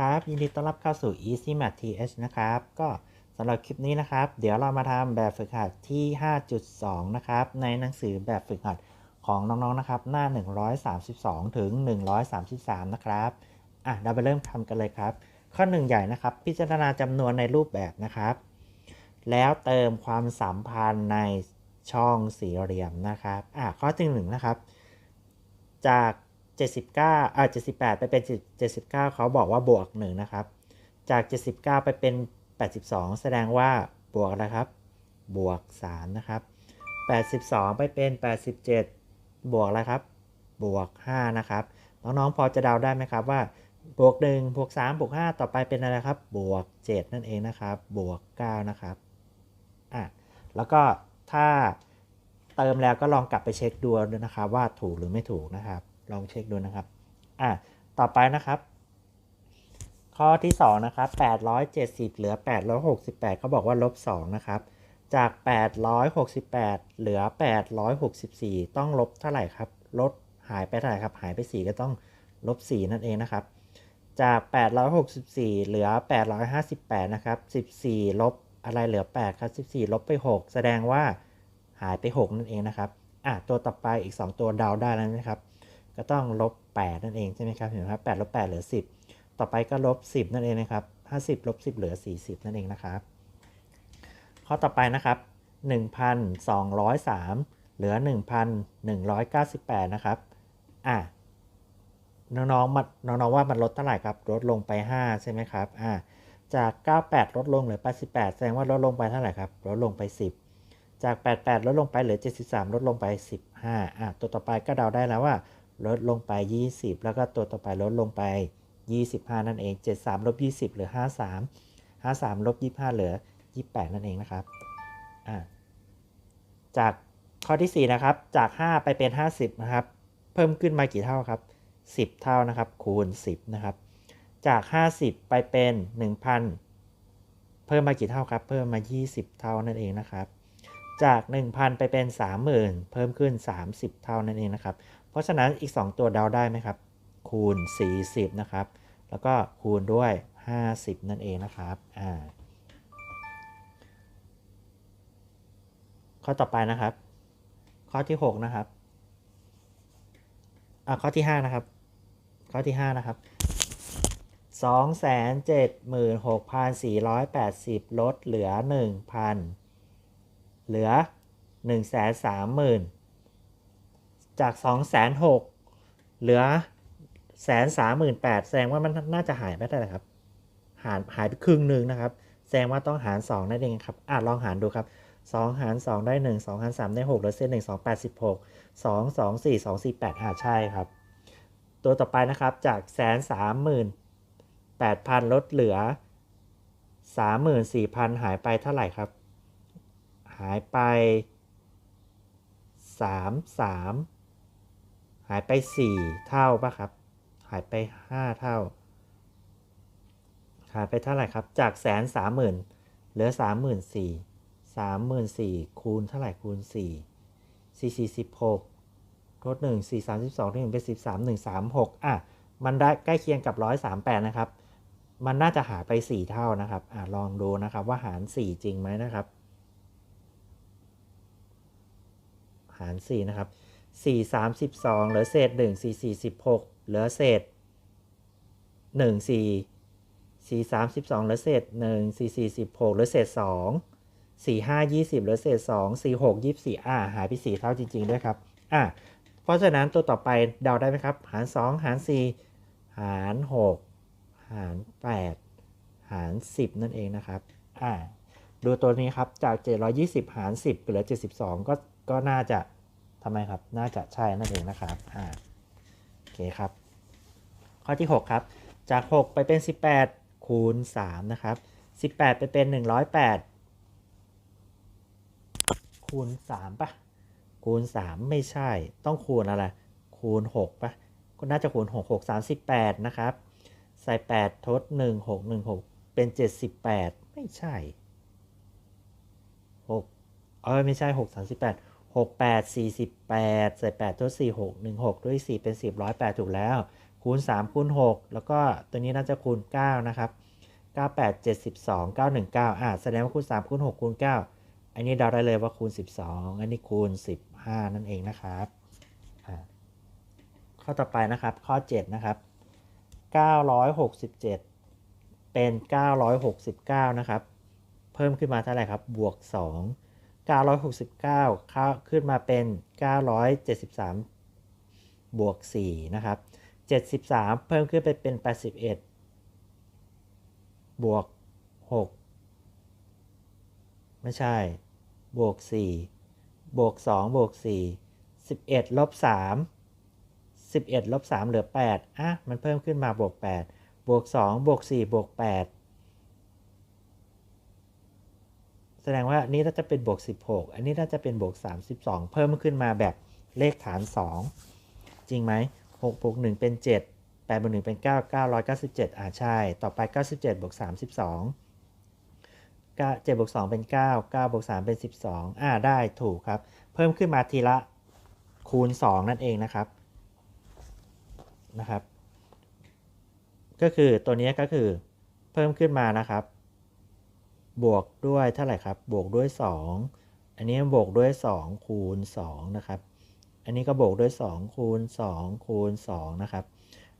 ครับ ยินดีต้อนรับเข้าสู่ Easy Math TH นะครับ ก็สำหรับคลิปนี้นะครับ เดี๋ยวเรามาทำแบบฝึกหัดที่ 5.2 นะครับ ในหนังสือแบบฝึกหัดของน้องๆนะครับ หน้า 132 ถึง 133 นะครับ อะ เราไปเริ่มทำกันเลยครับ ข้อ 1 ใหญ่นะครับ พิจารณาจำนวนในรูปแบบนะครับ แล้วเติมความสัมพันธ์ในช่องสี่เหลี่ยมนะครับ อะ ข้อที่หนึ่งนะครับ จาก 79อ่า78 ไปเป็น 79 เขาบอกว่าบวก 1 นะครับ จาก 79 ไปเป็น 82 แสดงว่าบวกอะไรครับ บวก 3 นะครับ 82 ไปเป็น 87 บวกอะไรครับ บวก 5 นะครับ น้องๆ พอจะเดาได้ไหมครับว่า บวก 1 บวก 3 บวก 5 ต่อไปเป็นอะไรครับ บวก 7 นั่นเองนะครับ บวก 9 นะครับ อะ แล้วก็ถ้าเติมแล้วก็ลองกลับไปเช็คดูด้วยนะครับว่าถูกหรือไม่ถูกนะครับ ลองเช็คดูนะครับอะต่อไปนะครับ ข้อที่ 2 นะครับ 870 เหลือ 868 เขาบอกว่าลบ 2 นะครับ จาก 868 เหลือ 864 ต้องลบเท่าไหร่ครับ ลดหายไปเท่าไหร่ครับ หายไป 4 ก็ต้องลบ 4 นั่นเองนะครับ จาก 864 เหลือ 858 นะครับ 14 ลบอะไรเหลือ 8 ครับ 14 ลบไป 6 แสดงว่าหายไป 6 นั่นเองนะครับ อะ ตัวต่อไปอีก 2 ตัวเดาได้แล้วนะครับ ก็ต้องลบ8นั่นเองใช่ไหมครับเห็นไหมครับ8ลบ8เหลือ 10 ต่อไปก็ลบ 10 นั่นเองนะครับ50ลบ10 เหลือ 40 นั่นเองนะครับ ข้อต่อไปนะครับ 1,203 เหลือ 1,198 นะครับอะน้องๆมาน้องๆว่ามันลดเท่าไหร่ครับลดลงไป 5 ใช่ไหมครับอะจาก 98 ลดลงเหลือ 88 แสดงว่าลดลงไปเท่าไหร่ครับลดลงไป 10 จาก 88 ลดลงไปเหลือ 73 ลดลงไป 15อะตัวต่อไปก็เดาได้แล้วว่า ลดลงไป 20 แล้วก็ตัวต่อไปลดลงไป 25 นั่นเอง 73 ลบ 20 เหลือ 53 53 ลบ 25 เหลือ 28 นั่นเองนะครับ จากข้อที่ 4 นะครับ จาก 5 ไปเป็น 50 นะครับ เพิ่มขึ้นมากี่เท่าครับ 10 เท่านะครับ คูณ 10 นะครับ จาก 50 ไปเป็น 1,000 เพิ่มมากี่เท่าครับ เพิ่มมา 20 เท่านั่นเองนะครับ จาก 1,000 ไปเป็น 30,000 เพิ่มขึ้น 30 เท่านั่นเองนะครับ เพราะฉะนั้นอีก 2 ตัวเดาได้ไหมครับ คูณ 40 นะครับ แล้วก็คูณด้วย 50 นั่นเองนะครับอ่าข้อต่อไปนะครับ ข้อที่ 6 นะครับอ่าข้อที่ 5 นะครับ ข้อที่ 5 นะครับ 276,480 ลดเหลือ 1,000 เหลือ 130,000 จาก2 6 0 0 0เหลือ138,000แสดงว่ามันน่าจะหายไปได้เลยครับ หารหายไปครึ่งหนึ่งนะครับ แสดงว่าต้องหาร2นั่นเองครับอะลองหารดูครับ2หาร2ได้1 2หาร3ได้6เหลือเศษ1 2 86 2 2 4 2 4 8อ่าใช่ครับ ตัวต่อไปนะครับจากแสนสามหมื่นแปดพันลดเหลือสามหมื่นสี่พันหายไปเท่าไหร่ครับ หายไปสามสาม หายไปสี่เท่าป่ะครับ หายไปห้าเท่า หายไปเท่าไหร่ครับ จากแสนสามหมื่นเหลือสามหมื่นสี่สามหมื่นสี่คูณเท่าไหร่คูณสี่สี่สี่สิบหกลด1 4 32ที่1เป็น13 1 3 6อะ มันได้ใกล้เคียงกับ 138 นะครับ มันน่าจะหารไป 4 เท่านะครับอะลองดูนะครับว่าหาร 4 จริงไหมนะครับ หาร 4 นะครับ 4 32เหลือเศษ 1 4 4 16 เหลือเศษ 1 4 4 32เหลือเศษ 1 4 4 16 เหลือเศษ 2 4 5 20 เหลือเศษ 2 4 6 24 อะหายไป 4 เท่าจริง ๆ ด้วยครับ อะเพราะฉะนั้นตัวต่อไปเดาได้ไหมครับ หาร 2 หาร 4 หาร 6 หาร 8 หาร 10 นั่นเองนะครับ อ่า ดูตัวนี้ครับ จาก 720 หาร 10 เหลือ 72 ก็ ก็น่าจะ ทำไมครับ น่าจะใช่นั่นเองนะครับ อ่า โอเคครับ ข้อที่ 6 ครับ จาก 6 ไปเป็น 18 คูณ 3 นะครับ 18 ไปเป็น 108 คูณ 3ปะคูณ 3 ไม่ใช่ ต้องคูณอะไร คูณ 6ปะก็น่าจะคูณ 6 6 38 นะครับ ใส่ 8 ทด 1 6 1 6 เป็น 78 ไม่ใช่6เออไม่ใช่ 6 38 6 8 48ใส่8ทด4 6 1 6 ด้วย 4 เป็น 10 108 ถูกแล้ว คูณ 3 คูณ 6 แล้วก็ตัวนี้น่าจะคูณ 9 นะครับ 98 72 919 อ่าแสดงว่าคูณ 3 คูณ 6 คูณ 9 อันนี้เดาได้เลยว่าคูณ 12 อันนี้คูณ 15 นั่นเองนะครับ ข้อต่อไปนะครับ ข้อ 7 นะครับ 967 เป็น 969 นะครับ เพิ่มขึ้นมาเท่าไหร่ครับ บวก 2 969เข้าขึ้นมาเป็น 973 บวก 4 นะครับ 73 เพิ่มขึ้นไปเป็น 81 บวก 6 ไม่ใช่ บวก 4 บวก 2 บวก 4 11 ลบ 3 11 ลบ 3 เหลือ 8 อะ มันเพิ่มขึ้นมาบวก 8 บวก 2 บวก 4 บวก 8 แสดงว่านี้น่าจะเป็นบวก 16 อันนี้น่าจะเป็นบวก 32 เพิ่มขึ้นมาแบบเลขฐาน 2 จริงไหม6บวก1เป็น 7 8บวก1เป็น 9 997 อ่าใช่ ต่อไป 97บวก32 9 7บวก2เป็น 9 9บวก3เป็น 12 อ่าได้ถูกครับ เพิ่มขึ้นมาทีละคูณ 2 นั่นเองนะครับนะครับ ก็คือตัวนี้ก็คือเพิ่มขึ้นมานะครับ บวกด้วยเท่าไหร่ครับ บวกด้วย 2 อันนี้บวกด้วย 2 คูณ 2 นะครับ อันนี้ก็บวกด้วย 2 คูณ 2 คูณ 2 นะครับ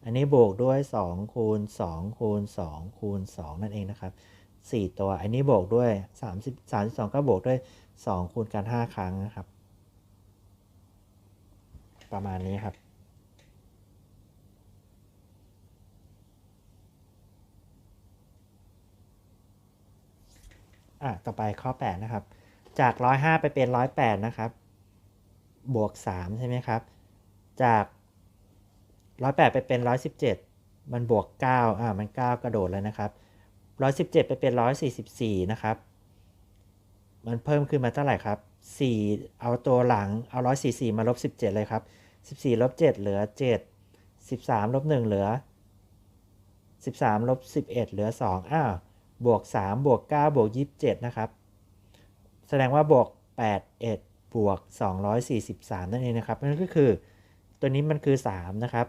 อันนี้บวกด้วย 2 คูณ 2 คูณ 2 คูณ 2 นั่นเองนะครับ 4 ตัว อันนี้บวกด้วย 30 32 ก็บวกด้วย 2 คูณกัน 5 ครั้งนะครับ ประมาณนี้ครับ อะต่อไปข้อ 8 นะครับ จาก 105 ไปเป็น 108 นะครับ บวก 3 ใช่ไหมครับ จาก 108 ไปเป็น 117 มันบวก 9 อ่ามัน 9 กระโดดเลยนะครับ 117 ไปเป็น 144 นะครับ มันเพิ่มขึ้นมาเท่าไหร่ครับ 4 เอาตัวหลัง เอา 144 มาลบ 17 เลยครับ 14 ลบ 7 เหลือ 7 13 ลบ 1 เหลือ 13 ลบ 11 เหลือ 2 อ้าว บวก3บวก9บวก27 นะครับ แสดงว่าบวก8 1บวก243 นั่นเองนะครับนั่นก็คือ ตัวนี้มันคือ 3 นะครับ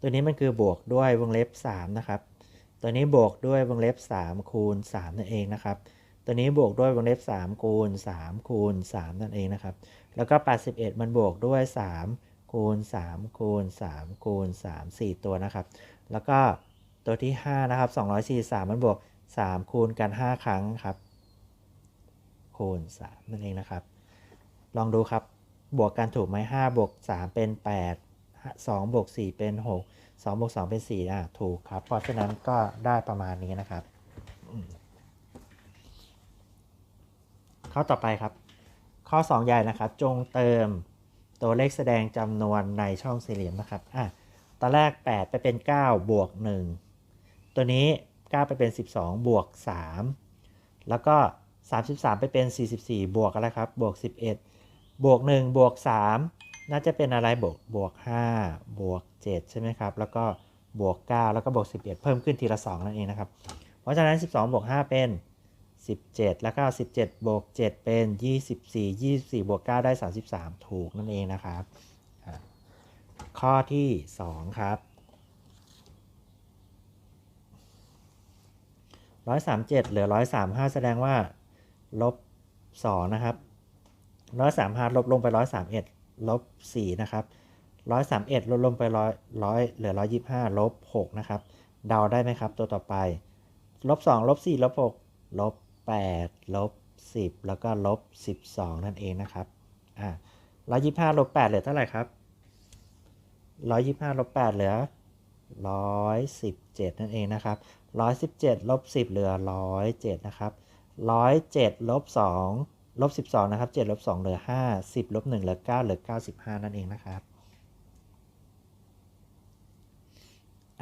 ตัวนี้มันคือบวกด้วยวงเล็บ 3 นะครับ ตัวนี้บวกด้วยวงเล็บ 3 คูณ 3 นั่นเองนะครับ ตัวนี้บวกด้วยวงเล็บ 3 คูณ 3 คูณ 3 นั่นเองนะครับ แล้วก็ 81 มันบวกด้วย 3 คูณ 3 คูณ 3 คูณ 3 4 ตัวนะครับ แล้วก็ ตัวที่ 5 นะครับ 243 มันบวก 3 คูณกัน 5 ครั้งครับ คูณ 3 นั่นเองนะครับ ลองดูครับ บวกกันถูกไหม5บวก 3 เป็น 8 2บวก 4 เป็น 6 2บวก2เป็น4อะถูกครับ เพราะฉะนั้นก็ได้ประมาณนี้นะครับ ข้อต่อไปครับ ข้อ 2 ใหญ่นะครับ จงเติมตัวเลขแสดงจำนวนในช่องสี่เหลี่ยมนะครับอะตอนแรก 8 ไปเป็น 9 บวก 1 ตัวนี้9ไปเป็น 12 บวก 3 แล้วก็ 33 ไปเป็น 44 บวกอะไรครับ บวก 11 บวก 1 บวก 3 น่าจะเป็นอะไรบวกบวก 5 บวก 7 ใช่ไหมครับ แล้วก็บวก 9 แล้วก็บวก 11 เพิ่มขึ้นทีละ 2 นั่นเองนะครับ เพราะฉะนั้น 12 บวก 5 เป็น 17 แล้วก็ 17 บวก 7 เป็น 24 24 บวก 9 ได้ 33 ถูกนั่นเองนะครับ ข้อที่ 2 ครับ 137เหลือ135แสดงว่าลบ2นะครับ135ลบลงไป131ลบ4นะครับ131ลดลงไป100 100เหลือ125ลบ6นะครับ เดาได้ไหมครับ ตัวต่อไป ลบ2ลบ4ลบ6ลบ8ลบ10แล้วก็ลบ12นั่นเองนะครับอ่า125ลบ8เหลือเท่าไหร่ครับ125ลบ8เหลือ117นั่นเองนะครับ 117ลบ10 เหลือ 107 นะครับ 107ลบ2ลบ12 นะครับ 7 ลบ 2 เหลือ 5 10ลบ1เหลือ 9 เหลือ 95 นั่นเองนะครับ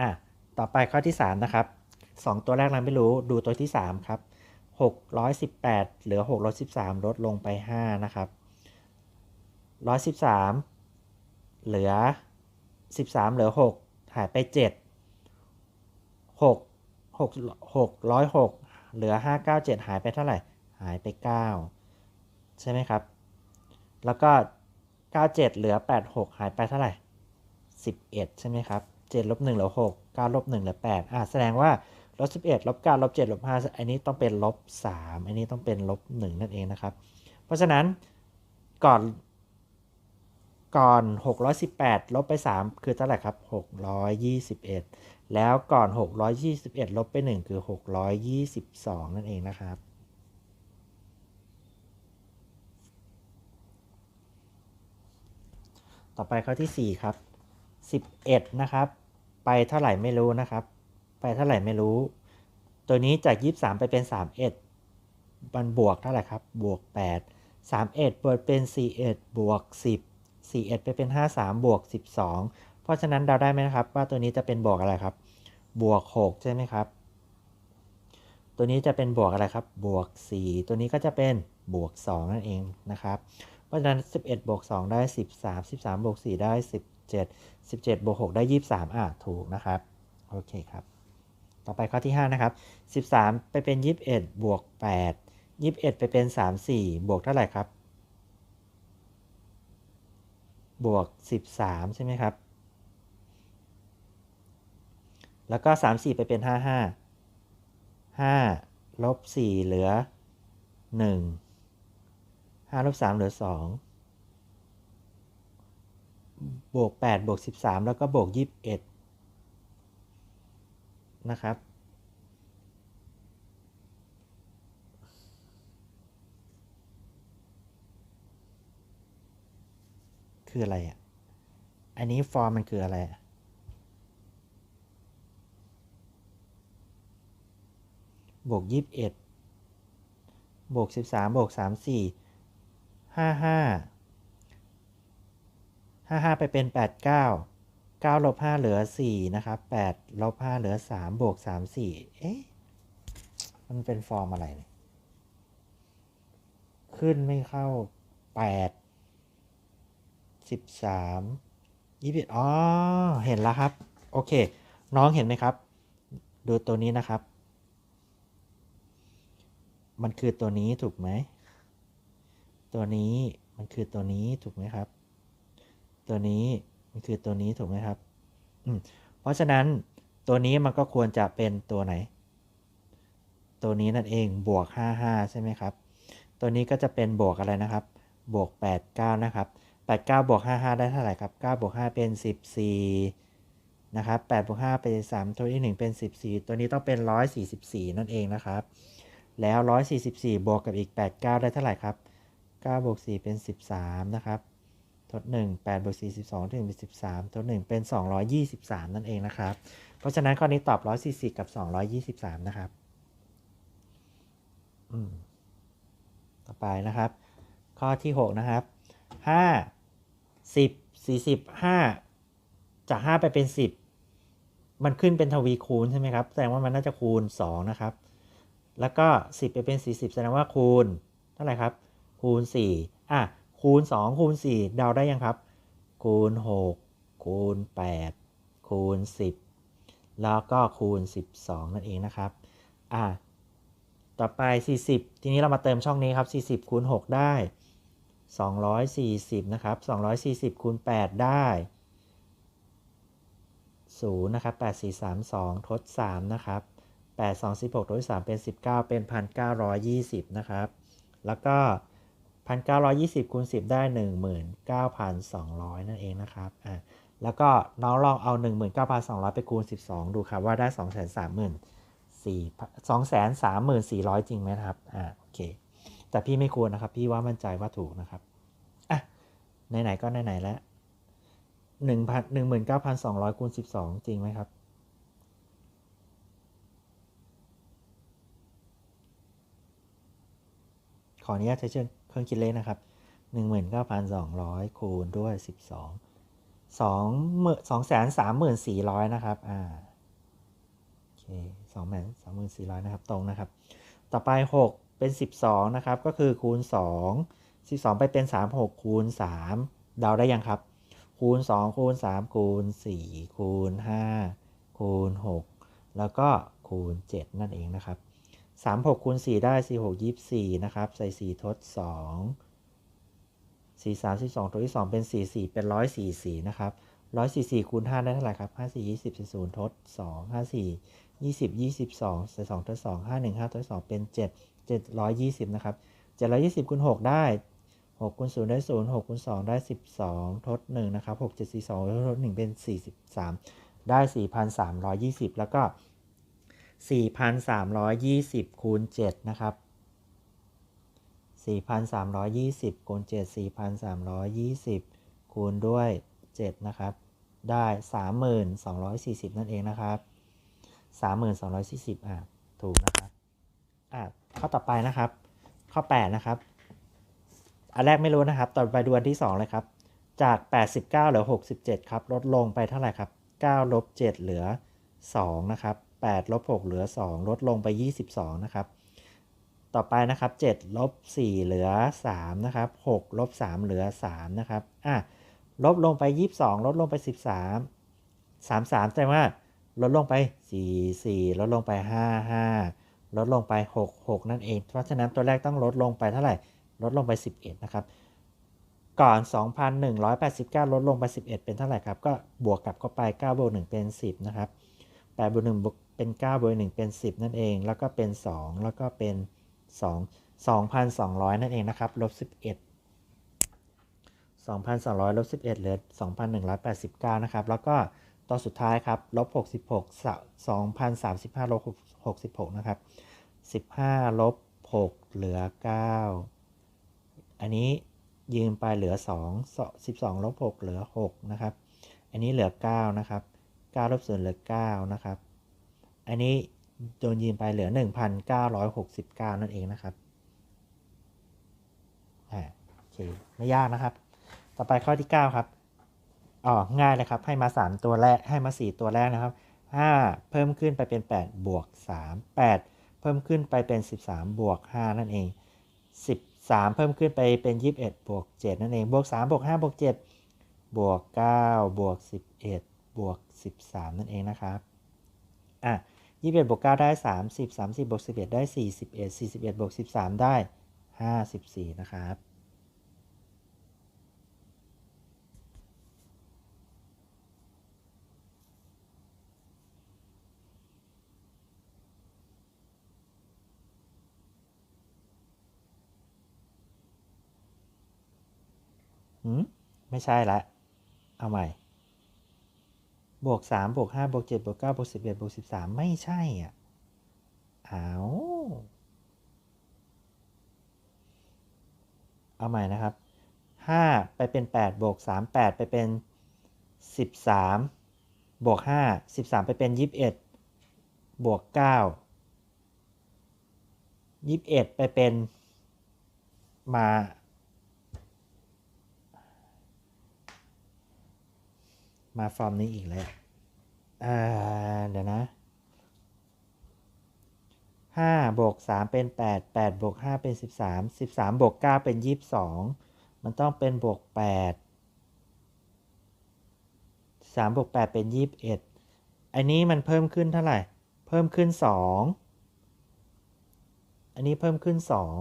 อะ ต่อไปข้อที่ 3 นะครับ 2 ตัวแรกเราไม่รู้ ดูตัวที่ 3 ครับ 618 เหลือ6ลด13 ลดลงไป 5 นะครับ 113 เหลือ 13 เหลือ 6 หายไป 7 6 6 606เหลือ597หายไปเท่าไหร่ หายไป9ใช่ไหมครับ แล้วก็97เหลือ86หายไปเท่าไหร่11ใช่ไหมครับ7ลบ1เหลือ6 9ลบ1เหลือ8อะแสดงว่าลบ11ลบ9ลบ7ลบ5อันนี้ต้องเป็นลบ3อันนี้ต้องเป็นลบ1นั่นเองนะครับ เพราะฉะนั้นก่อนก่อน 618 ลบไป 3 คือเท่าไหร่ครับ 621 แล้วก่อน 621 ลบไป 1 คือ 622 นั่นเองนะครับ ต่อไปข้อที่ 4 ครับ 11 นะครับ ไปเท่าไหร่ไม่รู้นะครับ ไปเท่าไหร่ไม่รู้ ตัวนี้จาก 23 ไปเป็น 31 มันบวกเท่าไหร่ครับ บวก 8 31บวกเป็น 41 บวก 10 41 ไปเป็น 53 บวก 12 เพราะฉะนั้นเราได้ไหมนะครับ ว่าตัวนี้จะเป็นบวกอะไรครับ บวก 6 ใช่ไหมครับ ตัวนี้จะเป็นบวกอะไรครับ บวก 4 ตัวนี้ก็จะเป็นบวก 2 นั่นเองนะครับ เพราะฉะนั้น 11 บวก 2 ได้ 13 13 บวก 4 ได้ 17 17 บวก 6 ได้ 23 อะถูกนะครับ โอเคครับ ต่อไปข้อที่ 5 นะครับ 13 ไปเป็น 21 บวก 8 21 ไปเป็น 34 บวกเท่าไหร่ครับ บวก 13 ใช่ไหมครับ แล้วก็ 34 ไปเป็น 55 5ลบ4เหลือ 1 5ลบ3เหลือ 2 บวก8บวก13 แล้วก็บวก 21 นะครับคืออะไรอะ อันนี้ฟอร์มมันคืออะไรอะ บวก21บวก13บวก34 55 55ไปเป็น89 9ลบ5เหลือ4นะครับ8ลบ5เหลือ3บวก3 4เอ๊ะ มันเป็นฟอร์มอะไรเนี่ยขึ้นไม่เข้า8 13 21อ๋อ เห็นแล้วครับ โอเค น้องเห็นไหมครับ ดูตัวนี้นะครับ มันคือตัวนี้ถูกไหม ตัวนี้มันคือตัวนี้ถูกไหมครับ ตัวนี้มันคือตัวนี้ถูกไหมครับอืมเพราะฉะนั้นตัวนี้มันก็ควรจะเป็นตัวไหน ตัวนี้นั่นเองบวก 55 ใช่ไหมครับ ตัวนี้ก็จะเป็นบวกอะไรนะครับ บวก 89 นะครับ 89 บวก 55 ได้เท่าไหร่ครับ 9 บวก 5 เป็น 14 นะครับ8บวก5เป็น 3 ตัวที่ 1 เป็น 14 ตัวนี้ต้องเป็น 144 นั่นเองนะครับ แล้ว 144 บวกกับอีก 89 ได้เท่าไหร่ครับ9บวก4เป็น 13 นะครับ ทด 1 8บวก4 12ถึงเป็น13 ทด 1 เป็น 223 นั่นเองนะครับ เพราะฉะนั้นข้อนี้ตอบ 144 กับ 223 นะครับอืมต่อไปนะครับ ข้อที่ 6 นะครับ 5 10 40 5 จาก 5 ไปเป็น 10 มันขึ้นเป็นทวีคูณใช่ไหมครับ แสดงว่ามันน่าจะคูณ 2 นะครับ แล้วก็ 10ไปเป็น 40 แสดงว่าคูณ เท่าไหร่ครับ คูณ 4 อะ คูณ 2 คูณ 4 เดาได้ยังครับ คูณ 6 คูณ 8 คูณ 10 แล้วก็คูณ 12 นั่นเองนะครับ อะ ต่อไป 40 ทีนี้เรามาเติมช่องนี้ครับ 40 คูณ 6 ได้ 240 นะครับ 240 คูณ 8 ได้0นะครับ 8432 ทด 3 นะครับ 8 2 16ทด3เป็น 19 เป็น 1,920 นะครับ แล้วก็ 1,920คูณ10 ได้ 19,200 นั่นเองนะครับอะแล้วก็น้องลองเอา 19,200 ไปคูณ 12 ดูครับว่าได้ 230,000 4 234,000 จริงไหมครับอ่าโอเค แต่พี่ไม่ควรนะครับ พี่ว่ามั่นใจว่าถูกนะครับอะไหนๆก็ไหนๆแล้ว1,000 19,200คูณ12 จริงไหมครับ ขออนุญาตใช้เครื่องคิดเลขนะครับ 19,200 คูณด้วย 12 2 2 3 4 0 0นะครับ อ่า โอเค2แสน34,000 นะครับ ตรงนะครับ ต่อไป 6 เป็น 12 นะครับ ก็คือคูณ 2 12 ไปเป็น 36 คูณ 3 เดาได้ยังครับ คูณ 2 คูณ 3 คูณ 4 คูณ 5 คูณ 6 แล้วก็คูณ 7 นั่นเองนะครับ 36คูณ4ได้46 24นะครับ ใส่4ทด2 4 3 12ทดที่2เป็น44เป็น144นะครับร้อยสี่สี่คูณห้าได้เท่าไหร่ครับห้าสี่ยี่สิบศูนย์ทดสองห้าสี่ยี่สิบยี่สิบสองใส่สองทดสองห้าหนึ่งห้าทดสองเป็นเจ็ดเจ็ดร้อยยี่สิบนะครับเจ็ดร้อยยี่สิบคูณหกได้หกคูณศูนย์ได้ศูนย์หกคูณสองได้สิบสองทดหนึ่งนะครับหกเจ็ดสี่สองทดหนึ่งเป็นสี่สิบสามได้สี่พันสามร้อยยี่สิบแล้วก็ สี่พันสามร้อยยี่สิบคูณเจ็ดนะครับ 4,320คูณ7 4,320คูณด้วย7นะครับ ได้ 3,240 นั่นเองนะครับ 3,240อะถูกนะครับอะข้อต่อไปนะครับ ข้อ 8 นะครับ อันแรกไม่รู้นะครับ ต่อไปดูอันที่ 2 เลยครับ จาก 89เหลือ 67 ครับ ลดลงไปเท่าไหร่ครับ9ลบ7เหลือ 2 นะครับ 8ลบ6เหลือ 2 ลดลงไป 22 นะครับ ต่อไปนะครับ7ลบ4เหลือ 3 นะครับ6ลบ3เหลือ 3 นะครับ อะ ลบลงไป 22 ลดลงไป 13 33แสดงว่าลดลงไป 4 4 ลดลงไป 5 5 ลดลงไป 6 6 นั่นเอง เพราะฉะนั้นตัวแรกต้องลดลงไปเท่าไหร่ ลดลงไป 11 นะครับ ก่อน 2,189 ลดลงไป 11 เป็นเท่าไหร่ครับ ก็บวกกลับเข้าไป9บวก1เป็น 10 นะครับ8บวก1บวก เป็น9บวก1เป็น 10 นั่นเอง แล้วก็เป็น 2 แล้วก็เป็น 2 2,200 นั่นเองนะครับ ลบ 11 2,200ลบ11เหลือ 2,189 นะครับ แล้วก็ตัวสุดท้ายครับ ลบ 66 2,035ลบ66 นะครับ 15 ลบ 6 เหลือ 9 อันนี้ยืมไปเหลือ 2 12 ลบ 6 เหลือ 6 นะครับ อันนี้เหลือ 9 นะครับ 9 ลบ0เหลือ 9 นะครับ อันนี้โดนยืมไปเหลือ 1,969 นั่นเองนะครับอ่าโอเคไม่ยากนะครับ ต่อไปข้อที่ 9 ครับอ๋อง่ายเลยครับ ให้มา 3 ตัวแรก ให้มา 4 ตัวแรกนะครับ 5 เพิ่มขึ้นไปเป็น 8 บวก 3 8 เพิ่มขึ้นไปเป็น 13 บวก 5 นั่นเอง 13 เพิ่มขึ้นไปเป็น 21 บวก 7 นั่นเอง บวก 3 บวก 5 บวก 7 บวก 9 บวก 11 บวก 13 นั่นเองนะครับ อะ 21บวก9ได้30 30บวก11ได้41 41บวก13ได้54นะครับหืมไม่ใช่ละ เอาใหม่ บวกสามบวกห้าบวกเจ็ดบวกเก้าบวกสิบเอ็ดบวกสิบสามไม่ใช่อะเอาเอาใหม่นะครับห้าไปเป็นแปดบวกสามแปดไปเป็นสิบสามบวกห้าสิบสามไปเป็นยี่สิบเอ็ดบวกเก้ายี่สิบเอ็ดไปเป็นมา มาฟอร์มนี้อีกแล้วเดี๋ยวนะห้าบวกสามเป็นแปดแปดบวกห้าเป็นสิบสามสิบสามบวกเก้าเป็นยี่สิบสองมันต้องเป็นบวกแปดสามบวกแปดเป็นยี่สิบเอ็ดอันนี้มันเพิ่มขึ้นเท่าไหร่ เพิ่มขึ้นสองอันนี้เพิ่มขึ้นสอง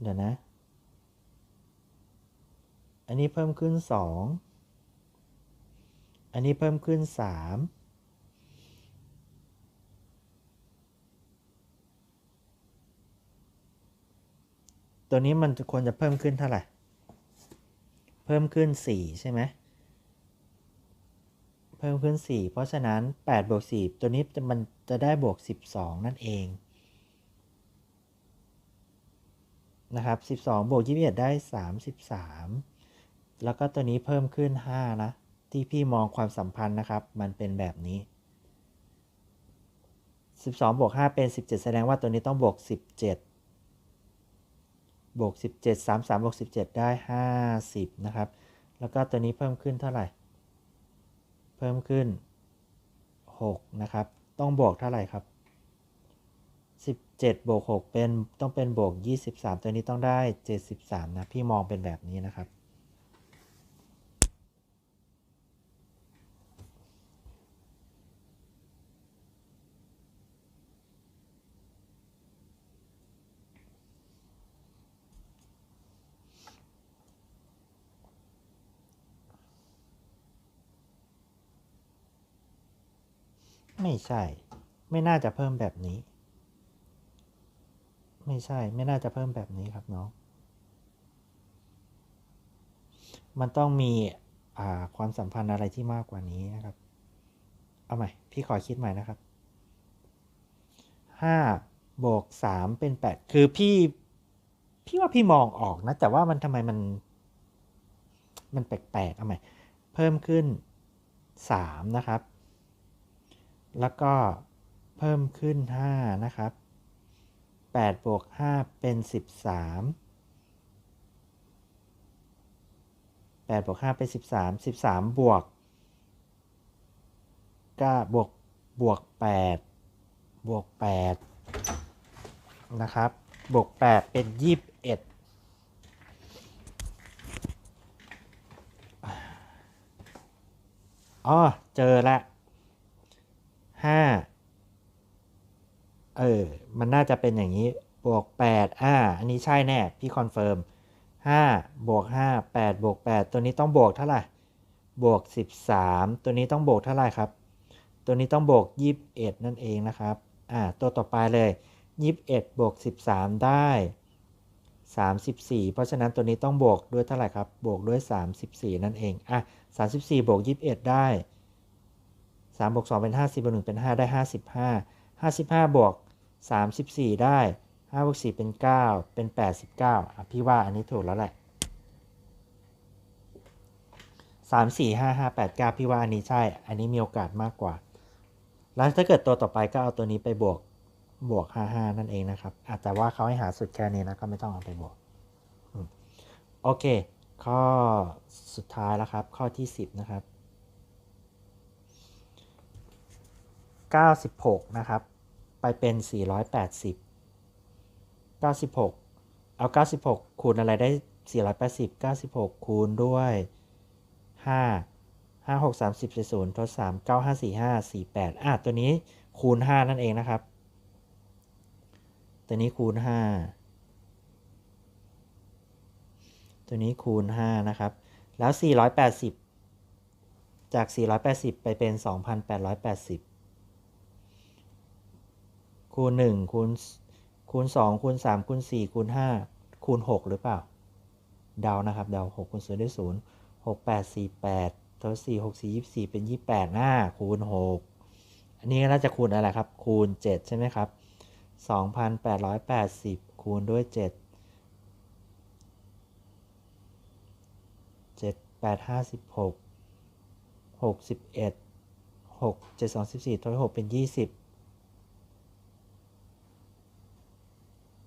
เดี๋ยวนะ อันนี้เพิ่มขึ้นสอง อันนี้เพิ่มขึ้น 3 ตัวนี้มันควรจะเพิ่มขึ้นเท่าไหร่ เพิ่มขึ้น 4 ใช่ไหม เพิ่มขึ้น 4 เพราะฉะนั้น8บวก4ตัวนี้มันจะได้บวก 12 นั่นเองนะครับ 12 บวก21ได้ 33 แล้วก็ตัวนี้เพิ่มขึ้น 5 นะ ที่พี่มองความสัมพันธ์นะครับ มันเป็นแบบนี้ 12บวก5เป็น 17 แสดงว่าตัวนี้ต้องบวก 17 บวก 17 33บวก17 ได้ 50 นะครับ แล้วก็ตัวนี้เพิ่มขึ้นเท่าไหร่ เพิ่มขึ้น 6 นะครับ ต้องบวกเท่าไหร่ครับ17บวก6เป็นต้องเป็นบวก 23 ตัวนี้ต้องได้ 73 นะ พี่มองเป็นแบบนี้นะครับ ใช่ ไม่น่าจะเพิ่มแบบนี้ ไม่ใช่ ไม่น่าจะเพิ่มแบบนี้ครับน้อง มันต้องมีความสัมพันธ์อะไรที่มากกว่านี้นะครับ เอาใหม่ พี่ขอคิดใหม่นะครับห้าบวกสามเป็นแปดคือพี่ พี่ว่าพี่มองออกนะ แต่ว่ามันทำไมมัน มันแปลกๆเอาใหม่ เพิ่มขึ้นสามนะครับ แล้วก็เพิ่มขึ้นห้านะครับแปดบวกห้าเป็นสิบสามแปดบวกห้าเป็นสิบสามสิบสามบวกก็บวก บวกแปดบวก 8 นะครับ บวก 8 เป็น 21อ๋อ เจอละ5เออ มันน่าจะเป็นอย่างนี้ บวก8อ่า อันนี้ใช่แน่ พี่คอนเฟิร์ม5บวก5 8บวก8ตัวนี้ต้องบวกเท่าไหร่ บวก 13 ตัวนี้ต้องบวกเท่าไหร่ครับ ตัวนี้ต้องบวก 21 นั่นเองนะครับ อ่า ตัวต่อไปเลย 21บวก13 ได้ 34 เพราะฉะนั้นตัวนี้ต้องบวกด้วยเท่าไหร่ครับ บวกด้วย 34 นั่นเอง อะ 34บวก21 ได้ 3บวก2เป็น 50บวก1เป็น 5 ได้ 55 55 บวก 34 ได้5บวก4เป็น 9 เป็น 89อะพี่ว่าอันนี้ถูกแล้วแหละ 3 4 5 5 8 9 พี่ว่าอันนี้ใช่ อันนี้มีโอกาสมากกว่า แล้วถ้าเกิดตัวต่อไปก็เอาตัวนี้ไปบวกบวก 55 นั่นเองนะครับอาจจะว่าเขาให้หาสุดแค่นี้นะก็ไม่ต้องเอาไปบวกโอเค ข้อสุดท้ายแล้วครับ ข้อที่ 10 นะครับ 96 นะครับ ไปเป็น 480 96 เอา 96 คูณอะไรได้ 480 96 คูณด้วย5ห้าหกสามสิบศูนย์ทดสามเก้าห้าสี่ห้าสี่แปดอะตัวนี้คูณห้านั่นเองนะครับ ตัวนี้คูณห้าตัวนี้คูณห้านะครับ แล้วสี่ร้อยแปดสิบจาก 480 ไปเป็น 2,880 คูณ1คูณคูณ2คูณ3คูณ4คูณ5คูณ 6 หรือเปล่า เดานะครับ เดา6คูณ0ได้0 6 8 4 8ตัว4 6 4 24 เป็น 28หน้าคูณ 6 อันนี้น่าจะคูณอะไรครับ คูณ 7 ใช่ไหมครับ 2,880 คูณด้วย 7 7 8 56 61 6 7 2 14ตัว6เป็น 20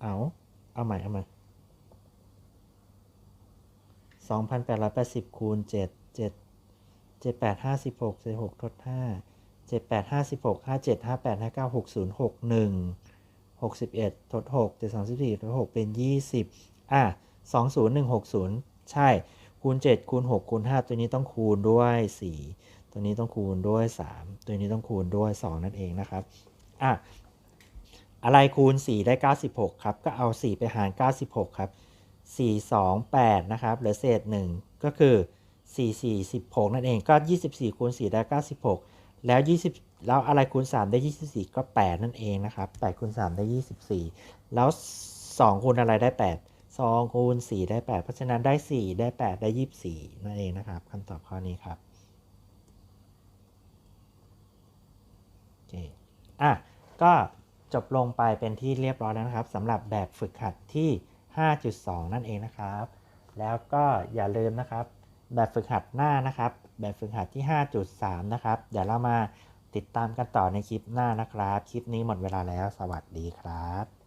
เอาเอาใหม่เอาใหม่สองพันแปดร้อยแปดสิบคูณเจ็ดเจ็ดเจ็ดแปดห้าสิบหกเจ็ดหกทดห้าเจ็ดแปดห้าสิบหกห้าเจ็ดห้าแปดห้าเก้าหกศูนย์หกหนึ่งหกสิบเอ็ดทดหกเจ็ดสองสิบสี่ทดหกเป็นยี่สิบอะสองศูนย์หนึ่งหกศูนย์ใช่ คูณเจ็ดคูณหกคูณห้าตัวนี้ต้องคูณด้วยสี่ตัวนี้ต้องคูณด้วยสามตัวนี้ต้องคูณด้วยสองนั่นเองนะครับอะ อะไรคูณ 4 ได้ 96 ครับ ก็เอา 4 ไปหาร 96 ครับ 4 2 8 นะครับเหลือเศษ 1 ก็คือ 4 4 16 นั่นเองก็ 24 คูณ 4 ได้ 96 แล้ว 20 แล้วอะไรคูณ 3 ได้ 24 ก็ 8 นั่นเองนะครับ8คูณ 3 ได้ 24 แล้ว 2 คูณอะไรได้ 8 2คูณ4ได้ 8 เพราะฉะนั้นได้ 4 ได้ 8 ได้ 24 นั่นเองนะครับคำตอบข้อนี้ครับโอเคอะก็ จบลงไปเป็นที่เรียบร้อยแล้วนะครับสำหรับแบบฝึกหัดที่ 5.2 นั่นเองนะครับ แล้วก็อย่าลืมนะครับ แบบฝึกหัดหน้านะครับ แบบฝึกหัดที่ 5.3 นะครับ เดี๋ยวเรามาติดตามกันต่อในคลิปหน้านะครับ คลิปนี้หมดเวลาแล้ว สวัสดีครับ